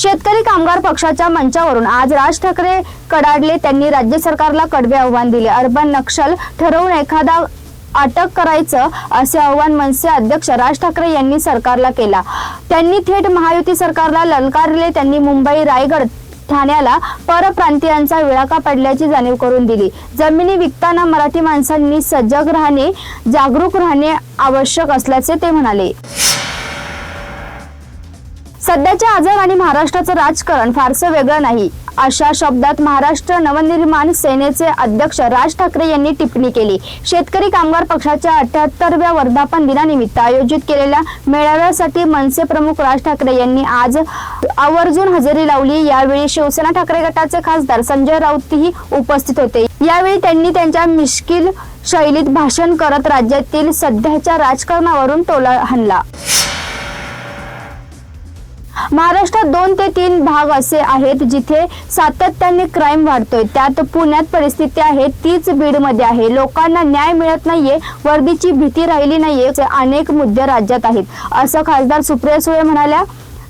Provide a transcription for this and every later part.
शेतकरी कामगार पक्षाच्या मंचावरून आज राज ठाकरे कडाडले. त्यांनी राज्य सरकारला कडवे आव्हान दिले. अर्बन नक्षल ठरवून एखादा अटक करायचं असे आव्हान मनसे अध्यक्ष राज ठाकरे यांनी सरकारला केला. त्यांनी थेट महायुती सरकारला ललकारले. त्यांनी मुंबई रायगड ठाण्याला परप्रांतीयांचा विळाका पडल्याची जाणीव करून दिली. जमिनी विकताना मराठी माणसांनी सजग राहणे जागरूक राहणे आवश्यक असल्याचे ते म्हणाले. सध्याचे आजार आणि महाराष्ट्राचं राजकारण फारसं वेगळं नाही. अशा शब्दात महाराष्ट्र नवनिर्माण सेनेचे अध्यक्ष राज ठाकरे यांनी टिप्पणी केली. शेतकरी कामगार पक्षाच्या अठ्याहत्तरव्या वर्धापन दिनानिमित्त आयोजित केलेल्या मेळाव्यासाठी मनसे प्रमुख राज ठाकरे यांनी आज आवर्जून हजेरी लावली. यावेळी शिवसेना ठाकरे गटाचे खासदार संजय राऊतही उपस्थित होते. यावेळी त्यांनी त्यांच्या मिश्किल शैलीत भाषण करत राज्यातील सध्याच्या राजकारणावरून टोला हाणला. महाराष्ट्रात दोन ते तीन भाग असे आहेत जिथे सातत्याने क्राईम वाढतोय. त्यात पुण्यात परिस्थिती आहे तीच बीडमध्ये आहे. लोकांना न्याय मिळत नाहीये वर्दीची भीती राहिली नाहीये अनेक मुद्दे राज्यात आहेत. असं खासदार सुप्रिया सुळे म्हणाल्या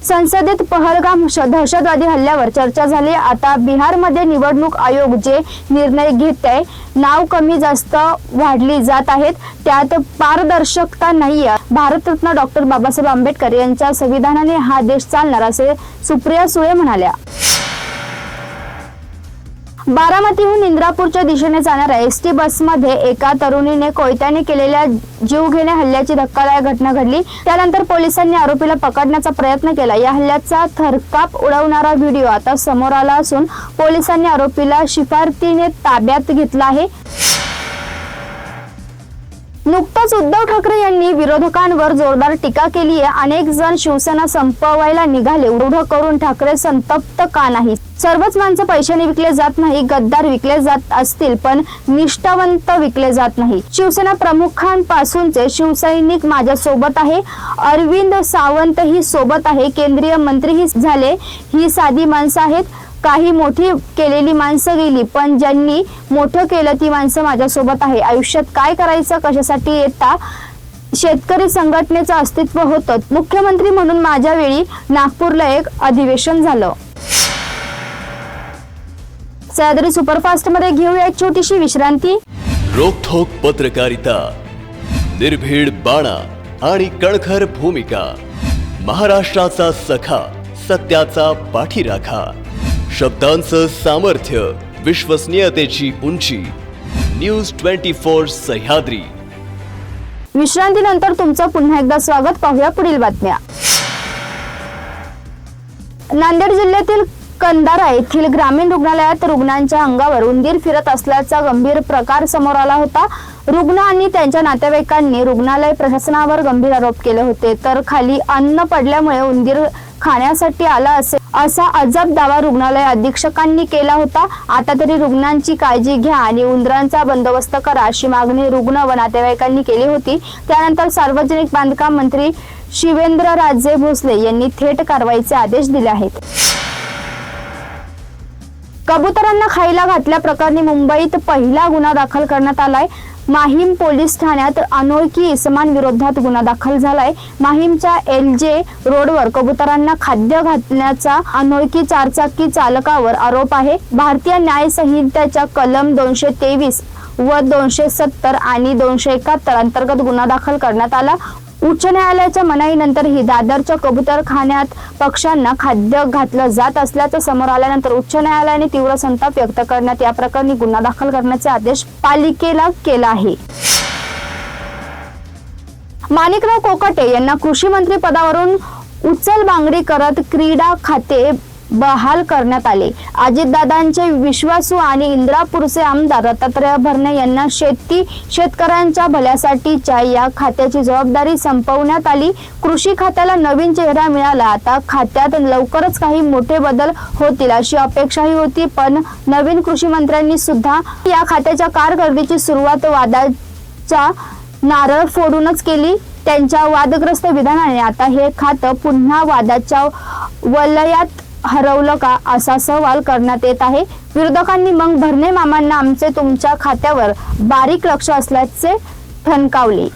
संसदेत पहलगाम दहशतवादी हल्ल्यावर चर्चा झाली. आता बिहारमध्ये निवडणूक आयोग जे निर्णय घेत आहे नाव कमी जास्त वाढली जात आहेत. त्यात पारदर्शकता नाही भारतरत्न डॉक्टर बाबासाहेब आंबेडकर यांच्या संविधानाने हा देश चालणार असे सुप्रिया सुळे म्हणाल्या. बारामतीहून इंद्रापूरच्या दिशेने जाणाऱ्या एस टी बसमध्ये एका तरुणीने कोयत्याने केलेल्या जीवघेण्या हल्ल्याची धक्कादायक घटना घडली. त्यानंतर पोलिसांनी आरोपीला पकडण्याचा प्रयत्न केला. या हल्ल्याचा थरकाप उडवणारा व्हिडिओ आता समोर आला असून पोलिसांनी आरोपीला शिफारतीने ताब्यात घेतला आहे. नुकतंच उद्धव ठाकरे यांनी विरोधकांवर जोरदार टीका केली आहे. अनेक जण शिवसेना संपवायला निघाले. उढ करून ठाकरे संतप्त का नाही सर्वच माणसं पैशाने विकले जात नाही गद्दार विकले जात असतील पण निष्ठावंत विकले जात नाही. शिवसेना प्रमुखांपासूनचे शिवसैनिक माझ्या सोबत आहे. अरविंद सावंत ही सोबत आहे. केंद्रीय मंत्रीही झाले. ही साधी माणसं आहेत. काही मोठी केलेली माणसं गेली पण ज्यांनी मोठं केलं ती माणसं माझ्यासोबत आहे. आयुष्यात काय करायचं कशासाठी येता? शेतकरी संघटनेचं अस्तित्व होतं. मुख्यमंत्री म्हणून माझ्या वेळी नागपूरला एक अधिवेशन झालं. सह्याद्री सुपरफास्टमध्ये घेऊया एक छोटीशी विश्रांती. रोखोक पत्रकारिता निर्भीड बाणा आणि कणखर भूमिका महाराष्ट्राचा सखा सत्याचा पाठीराखा. शब्दांचं सामर्थ्य विश्वसनीयतेची उंची. News twenty four Sahyadri. विश्रांतीनंतर तुमचं पुन्हा एकदा स्वागत. पाहूया पुढील बातम्या. नांदेड जिल्ह्यातील कंदारा येथील ग्रामीण रुग्णालयात रुग्णांच्या अंगावर उंदीर फिरत असल्याचा गंभीर प्रकार समोर आला होता. रुग्ण आणि त्यांच्या नातेवाईकांनी रुग्णालय प्रशासनावर गंभीर आरोप केले होते. तर खाली अन्न पडल्यामुळे उंदीर खाण्यासाठी आला असेल असा अजब दावा रुग्णालय अधीक्षकांनी केला होता. आता तरी रुग्णांची काळजी घ्या आणि उंदरांचा बंदोबस्त करा अशी मागणी रुग्ण व नातेवाईकांनी केली होती. त्यानंतर सार्वजनिक बांधकाम मंत्री शिवेंद्र राजे भोसले यांनी थेट कारवाईचे आदेश दिले आहेत. कबुतरांना खायला घातल्या प्रकरणी मुंबईत पहिला गुन्हा दाखल करण्यात आलाय. माहीम पोलीस ठाण्यात अनोळखी इसमान विरोधात गुन्हा दाखल झालाय. माहीमच्या एल जे रोडवर कबुतरांना खाद्य घातल्याचा अनोळखी चारचाकी चालकावर आरोप आहे. भारतीय न्याय संहितेच्या कलम दोनशे तेवीस व दोनशे सत्तर आणि दोनशे एकाहत्तर अंतर्गत गुन्हा दाखल करण्यात आला. उच्च न्यायालयाच्या मनाईनंतरही दादरच्या कबुतरखान्यात पक्ष्यांना खाद्य घातलं जात असल्याचं समोर आल्यानंतर उच्च न्यायालयाने तीव्र संताप व्यक्त करण्यात या प्रकरणी गुन्हा दाखल करण्याचे आदेश पालिकेला केला आहे. माणिकराव कोकाटे यांना कृषी मंत्री पदावरून उचल बांगडी करत क्रीडा खाते बहाल करण्यात आले. अजितदादांचे विश्वासू आणि इंद्रापूरचे आमदार दत्तात्रय भरणे यांना शेती शेतकऱ्यांच्या भल्यासाठीच्या या खात्याची जबाबदारी संपवण्यात आली. कृषी खात्याला नवीन चेहरा मिळाला. आता खात्यात लवकरच काही मोठे बदल होतील अशी अपेक्षाही होती पण नवीन कृषी मंत्र्यांनी सुद्धा या खात्याच्या कारकिर्दीची सुरुवात वादाच्या नारळ फोडूनच केली. त्यांच्या वादग्रस्त विधानाने आता हे खातं पुन्हा वादाच्या वलयात हरवलं का असा सवाल करण्यात येत आहे. विरोधकांनी मग भरणे मामांना आमचे तुमच्या खात्यावर बारीक लक्ष असल्याचे ठणकावले.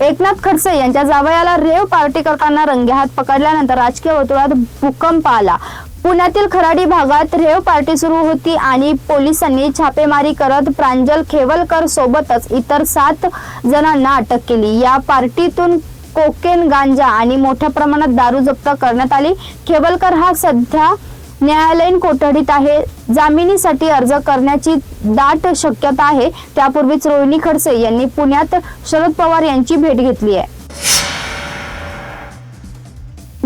एकनाथ खडसे यांच्या जावयाला रेव पार्टी करताना रंगेहात पकडल्यानंतर राजकीय वर्तुळात भूकंप आला. पुण्यातील खराडी भागात रेव पार्टी सुरू होती आणि पोलिसांनी छापेमारी करत प्रांजल खेवलकर सोबतच इतर सात जणांना अटक केली. या पार्टीतून कोकेन गांजा आणि मोठ्या प्रमाणात दारू जप्त करण्यात आली. खेवलकर हा सध्या न्यायालयीन कोठडीत आहे. जामिनीसाठी अर्ज करण्याची दाट शक्यता आहे. त्यापूर्वीच रोहिणी खडसे यांनी पुण्यात शरद पवार यांची भेट घेतली आहे.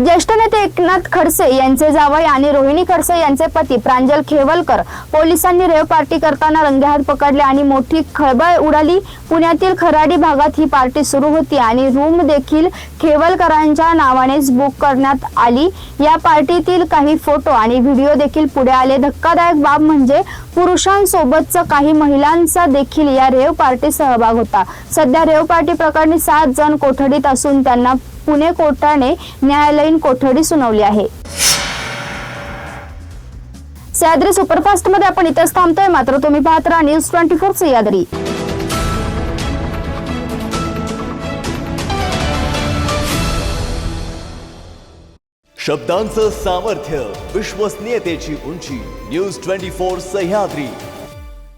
ज्येष्ठ नेते एकनाथ खडसे यांचे जावई आणि रोहिणी खडसे यांचे पती प्रांजल खेवलकर पोलिसांनी रेव पार्टी करताना रंगेहात पकडले आणि मोठी खळबळ उडाली. पुण्यातील खराडी भागात ही पार्टी सुरू होती आणि रूम देखील खेवलकरांच्या नावानेच बुक करण्यात आली. या पार्टीतील काही फोटो आणि व्हिडिओ देखील पुढे आले. धक्कादायक बाब म्हणजे पुरुषांसोबतच काही महिलांचा देखील या रेव पार्टीत सहभाग होता. सध्या रेव पार्टी प्रकरणी सात जण कोठडीत असून त्यांना पुणे कोर्टाने न्यायालयीन कोठडी सुनावली आहे. सह्याद्री सुपरफास्टमध्ये आपण इथंच थांबतोय. मात्र तुम्ही पाहत राहा न्यूज ट्वेंटी फोर सह्याद्री शब्दांचं सामर्थ्य विश्वसनीयतेची उंची न्यूज ट्वेंटी फोर सह्याद्री.